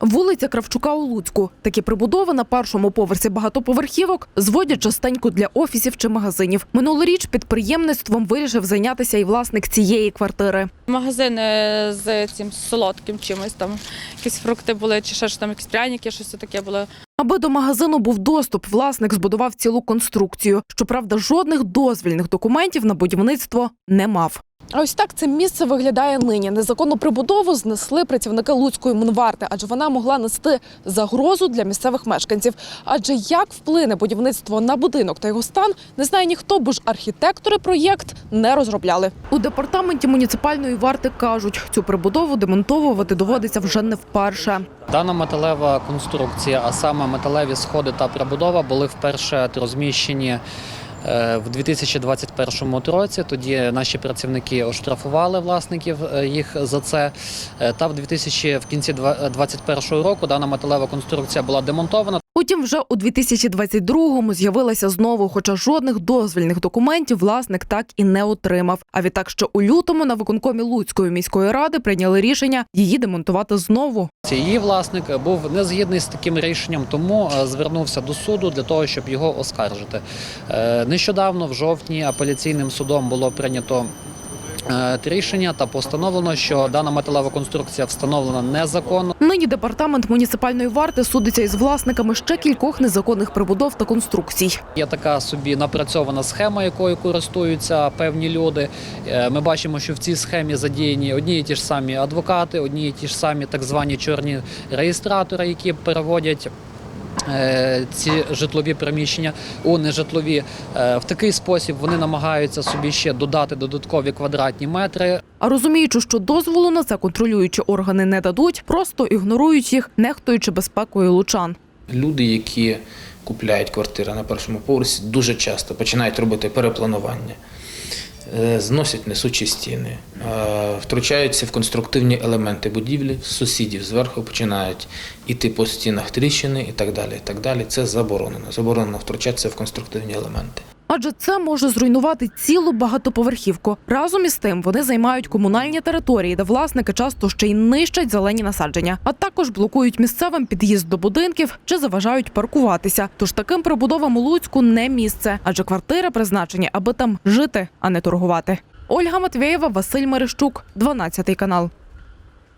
Вулиця Кравчука у Луцьку. Такі прибудови на першому поверсі багатоповерхівок зводять частенько для офісів чи магазинів. Минулоріч підприємництвом вирішив зайнятися і власник цієї квартири. Магазини з цим солодким чимось там, якісь фрукти були, чи ще ж там якісь пряники, щось таке було. Аби до магазину був доступ, власник збудував цілу конструкцію. Щоправда, жодних дозвільних документів на будівництво не мав. А ось так це місце виглядає нині. Незаконну прибудову знесли працівники Луцької Мунварти, адже вона могла нести загрозу для місцевих мешканців. Адже як вплине будівництво на будинок та його стан, не знає ніхто, бо ж архітектори проєкт не розробляли. У департаменті муніципальної варти кажуть, цю прибудову демонтовувати доводиться вже не вперше. Дана металева конструкція, а саме металеві сходи та прибудова, були вперше розміщені в 2021 році. Тоді наші працівники оштрафували власників е, їх за це. Е, Та в 2000, в кінці 2021 року дана металева конструкція була демонтована. Утім, вже у 2022-му з'явилася знову, хоча жодних дозвільних документів власник так і не отримав. А відтак, що у лютому на виконкомі Луцької міської ради прийняли рішення її демонтувати знову. Її власник був не згідний з таким рішенням, тому е, звернувся до суду для того, щоб його оскаржити. Е, Нещодавно, в жовтні, апеляційним судом було прийнято. Е, Рішення та постановлено, що дана металева конструкція встановлена незаконно. Нині департамент муніципальної варти судиться із власниками ще кількох незаконних прибудов та конструкцій. Є така собі напрацьована схема, якою користуються певні люди. Е, Ми бачимо, що в цій схемі задіяні одні і ті ж самі адвокати, одні і ті ж самі так звані чорні реєстратори, які переводять. Е, Ці житлові приміщення у нежитлові Е, в такий спосіб вони намагаються собі ще додати додаткові квадратні метри. А розуміючи, що дозволу на це контролюючі органи не дадуть, просто ігнорують їх, нехтуючи безпекою лучан. Люди, які купляють квартири на першому поверсі, дуже часто починають робити перепланування, зносять несучі стіни, е, втручаються в конструктивні елементи будівлі, сусідів зверху починають іти по стінах тріщини і так далі. І так далі. Це заборонено. Заборонено втручатися в конструктивні елементи. Адже це може зруйнувати цілу багатоповерхівку. Разом із тим вони займають комунальні території, де власники часто ще й нищать зелені насадження, а також блокують місцевим під'їзд до будинків чи заважають паркуватися. Тож таким прибудовам у Луцьку не місце, адже квартири призначені, аби там жити, а не торгувати. Ольга Матвєєва, Василь Мерещук, 12 канал.